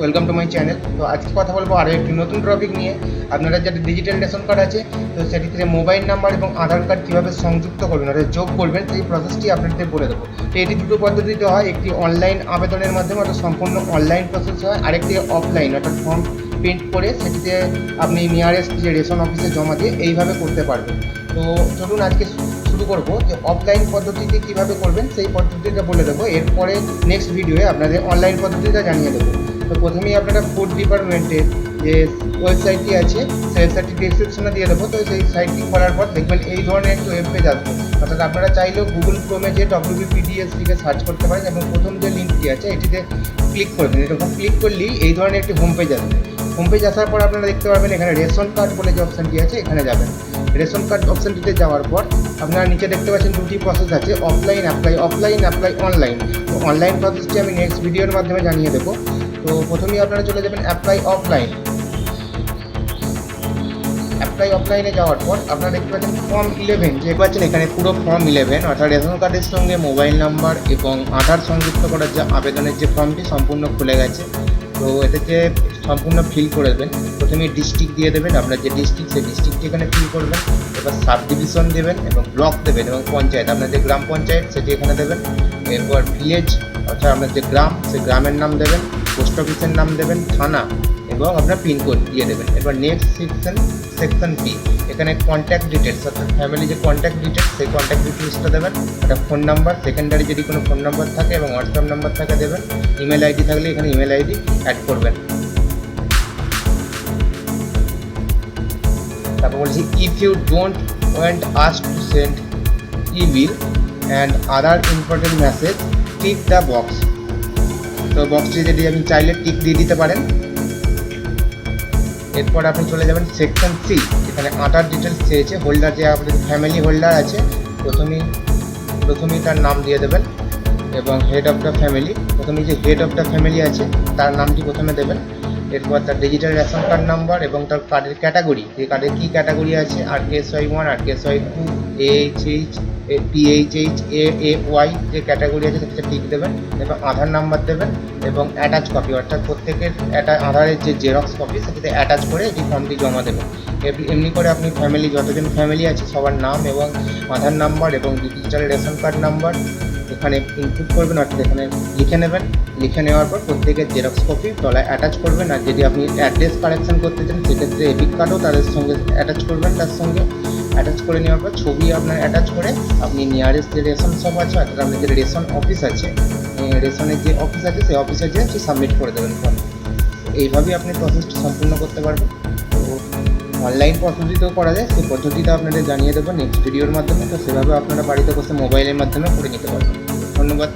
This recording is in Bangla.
ওয়েলকাম টু মাই চ্যানেল তো আজকে কথা বলব আরও একটি নতুন টপিক নিয়ে। আপনারা যাদের ডিজিটাল রেশন কার্ড আছে, তো সেটিতে মোবাইল নাম্বার এবং আধার কার্ড কীভাবে সংযুক্ত করবেন অর্থাৎ যোগ করবেন সেই প্রসেসটি আপনাদের বলে দেবো। তো এটি দুটো পদ্ধতিতে হয়, একটি অনলাইন আবেদনের মাধ্যমে অর্থাৎ সম্পূর্ণ অনলাইন প্রসেস হয়, আরেকটি অফলাইন অর্থাৎ ফর্ম প্রিন্ট করে সেটিতে আপনি নিয়ারেস্ট যে রেশন অফিসে জমা দিয়ে এইভাবে করতে পারবেন। তো চলুন আজকে শুরু করব যে অফলাইন পদ্ধতিতে কীভাবে করবেন, সেই পদ্ধতিটা বলে দেবো। এরপরে নেক্সট ভিডিওয়ে আপনাদের অনলাইন পদ্ধতিটা জানিয়ে দেবো। তো প্রথমেই আপনারা ফুড ডিপার্টমেন্টের যে ওয়েবসাইটটি আছে, সেই ওয়েবসাইটটি ডিসক্রিপশনে দিয়ে দেবো। তো সেই সাইটটি খোলার পর দেখবেন এই ধরনের একটু ওয়েব পেজ আসবে। অর্থাৎ আপনারা চাইলেও গুগল ক্রোমে যে ডব্লিউবিপিডিএস লিখে সার্চ করতে পারেন এবং প্রথম যে লিঙ্কটি আছে, এটিতে ক্লিক করবেন এরকম ক্লিক করলেই এই ধরনের একটি হোম পেজ আসবে। হোম পেজ আসার পর আপনারা দেখতে পারবেন এখানে রেশন কার্ড বলে যে অপশানটি আছে, এখানে যাবেন। রেশন কার্ড অপশানটিতে যাওয়ার পর আপনারা নিচে দেখতে পাচ্ছেন দুটি প্রসেস আছে offline apply offline apply online তো অনলাইন প্রসেসটি আমি নেক্সট ভিডিওর মাধ্যমে জানিয়ে দেবো। তো প্রথমেই আপনারা চলে যাবেন অ্যাপ্লাই অফলাইন অ্যাপ্লাই অফলাইনে যাওয়ার পর আপনারা দেখতে পাচ্ছেন ফর্ম ইলেভেন যে পাচ্ছেন এখানে পুরো ফর্ম ইলেভেন অর্থাৎ রেশন কার্ডের সঙ্গে মোবাইল নাম্বার এবং আধার সংযুক্ত করার যে আবেদনের যে ফর্মটি সম্পূর্ণ খুলে গেছে। তো এটাকে সম্পূর্ণ ফিল করে দেবেন, প্রথমে ডিস্ট্রিক্ট দিয়ে দেবেন, আপনার যে ডিস্ট্রিক্ট সেই ডিস্ট্রিক্টটি এখানে ফিল করবেন, এবার সাব ডিভিশন দেবেন এবং ব্লক দেবেন এবং পঞ্চায়েত, আপনার যে গ্রাম পঞ্চায়েত, সেটি এখানে দেবেন। এরপর ভিলেজ অর্থাৎ আপনার যে গ্রাম, সেই গ্রামের নাম দেবেন। পোস্ট অফিসের নাম দেবেন থানা এবং আপনার পিনকোড দিয়ে দেবেন। এবার নেক্সট সেকশন সেকশন পি এখানে কন্ট্যাক্ট ডিটেলস অর্থাৎ ফ্যামিলি যে কন্ট্যাক্ট ডিটেলস সেই কন্ট্যাক্ট ডিটেলসটা দেবেন। একটা ফোন নাম্বার সেকেন্ডারি যদি কোনো ফোন নাম্বার থাকে এবং হোয়াটসঅ্যাপ নাম্বার থাকে দেবেন। ইমেল আইডি থাকলে এখানে ইমেল আইডি অ্যাড করবেন। তারপর বলছি if you don't want us to send e bill and other important message tick the box তো বক্সটি যদি আপনি চাইলে টিক দিয়ে দিতে পারেন। এরপর আপনি চলে যাবেন সেকশন সি এখানে আধার ডিটেলস চেয়েছে। হোল্ডার যে আপনাদের ফ্যামিলি হোল্ডার আছে, প্রথমেই প্রথমেই তার নাম দিয়ে দেবেন এবং হেড অফ দ্য ফ্যামিলি প্রথমেই যে হেড অফ দ্য ফ্যামিলি আছে, তার নামটি প্রথমে দেবেন। এরপর তার ডিজিটাল রেশন কার্ড নাম্বার এবং তার কার্ডের ক্যাটাগরি যে কার্ডের কী ক্যাটাগরি আছে? R K S Y one R K S Y two H H PHH A A Y যে ক্যাটাগরি আছে সেটা টিক দেবেন এবং আধার নাম্বার দেবেন এবং অ্যাটাচ কপি অর্থাৎ প্রত্যেকের একটা আধারের যে জেরক্স কপি সেটাতে অ্যাটাচ করে এই ফর্মটি জমা দেবেন। এমনি- করে আপনি ফ্যামিলি যতজন ফ্যামিলি আছে, সবার নাম এবং আধার নাম্বার এবং ডিজিটাল রেশন কার্ড নাম্বার এখানে ইনপুট করবেন, অর্থাৎ এখানে লিখে নেবেন। লিখে নেওয়ার পর প্রত্যেকের জেরক্স কপি তলায় অ্যাটাচ করবেন। আর যদি আপনি অ্যাড্রেস কারেকশন করতে চান, সেক্ষেত্রে এপিক কার্ডও তাদের সঙ্গে অ্যাটাচ করবেন, তার সঙ্গে। অ্যাটাচ করে নেওয়ার পর ছবি আপনার অ্যাটাচ করে আপনি নিয়ারেস্ট যে রেশন শপ আছে, অর্থাৎ আপনার যে রেশন অফিস আছে রেশনের যে অফিস আছে, সেই অফিসে যেয়ে সাবমিট করে দেবেন ফর্ম এইভাবেই আপনি প্রসেসটি সম্পূর্ণ করতে পারবেন। তো অনলাইন পদ্ধতিতেও করা যায়, সেই পদ্ধতিটা আপনাদের জানিয়ে দেবো নেক্সট ভিডিওর মাধ্যমে। তো সেভাবে আপনারা বাড়িতে বসে মোবাইলের মাধ্যমে করে নিতে পারবেন। ধন্যবাদ।